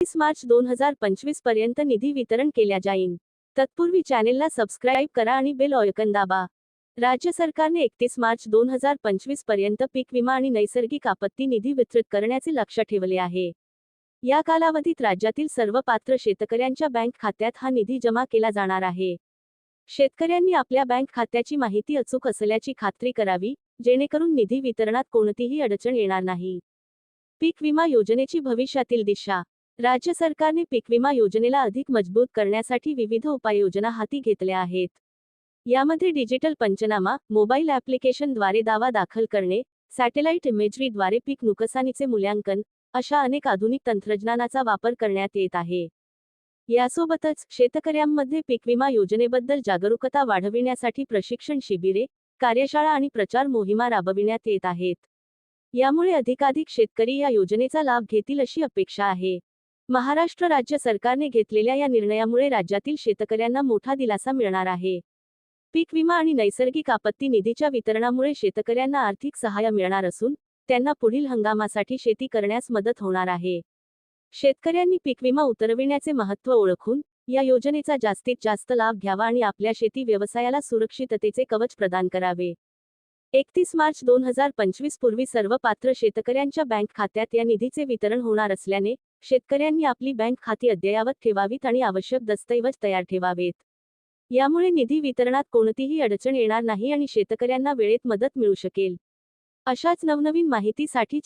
एकतीस मार्च दोन हजार पंचवीसपर्यंत निधी वितरण केल्या जाईल तत्पूर्वी चॅनेलला सबस्क्राईब करा आणि बेल ऑयकन दाबा. राज्य सरकारने एकतीस मार्च दोन हजार पंचवीसपर्यंत पीक विमा आणि नैसर्गिक आपत्ती निधी वितरित करण्याचे लक्ष ठेवले आहे. या कालावधीत राज्यातील सर्व पात्र शेतकऱ्यांच्या बँक खात्यात हा निधी जमा केला जाणार आहे. शेतकऱ्यांनी आपल्या बँक खात्याची माहिती अचूक असल्याची खात्री करावी जेणेकरून निधी वितरणात कोणतीही अडचण येणार नाही. पीक विमा योजनेची भविष्यातील दिशा राज्य सरकारने पीक विमा योजनेला अधिक मजबूत करण्यासाठी विविध उपाययोजना हाती घेतल्या आहेत. यामध्ये डिजिटल पंचनामा मोबाईल ॲप्लिकेशनद्वारे दावा दाखल करणे सॅटेलाइट इमेजरीद्वारे पीक नुकसानीचे मूल्यांकन अशा अनेक आधुनिक तंत्रज्ञानाचा वापर करण्यात येत आहे. यासोबतच शेतकऱ्यांमध्ये पीक विमा योजनेबद्दल जागरूकता वाढविण्यासाठी प्रशिक्षण शिबिरे कार्यशाळा आणि प्रचार मोहिमा राबविण्यात येत आहेत. यामुळे अधिकाधिक शेतकरी या योजनेचा लाभ घेतील अशी अपेक्षा आहे. महाराष्ट्र राज्य सरकारने घेतलेल्या या निर्णयामुळे राज्यातील शेतकऱ्यांना मोठा दिलासा मिळणार आहे. पीक विमा आणि नैसर्गिक आपत्ती निधीच्या वितरणामुळे शेतकऱ्यांना आर्थिक सहाय्य मिळणार असून त्यांना पुढील हंगामासाठी शेती करण्यास मदत होणार आहे. शेतकऱ्यांनी पीक विमा उतरविण्याचे महत्त्व ओळखून या योजनेचा जास्तीत जास्त लाभ घ्यावा आणि आपल्या शेती व्यवसायाला सुरक्षिततेचे कवच प्रदान करावे. एकतीस मार्च दोन हजार पंचवीस पूर्वी सर्व पात्र शेतकऱ्यांच्या बँक खात्यात या निधीचे वितरण होणार असल्याने शेतकऱ्यांनी आपली बँक खाती अद्ययावत ठेवावीत आणि आवश्यक दस्तऐवज तयार ठेवावेत. यामुळे निधी वितरणात कोणतीही अडचण येणार नाही आणि शेतकऱ्यांना वेळेत मदत मिळू शकेल. अशाच नवनवीन माहितीसाठी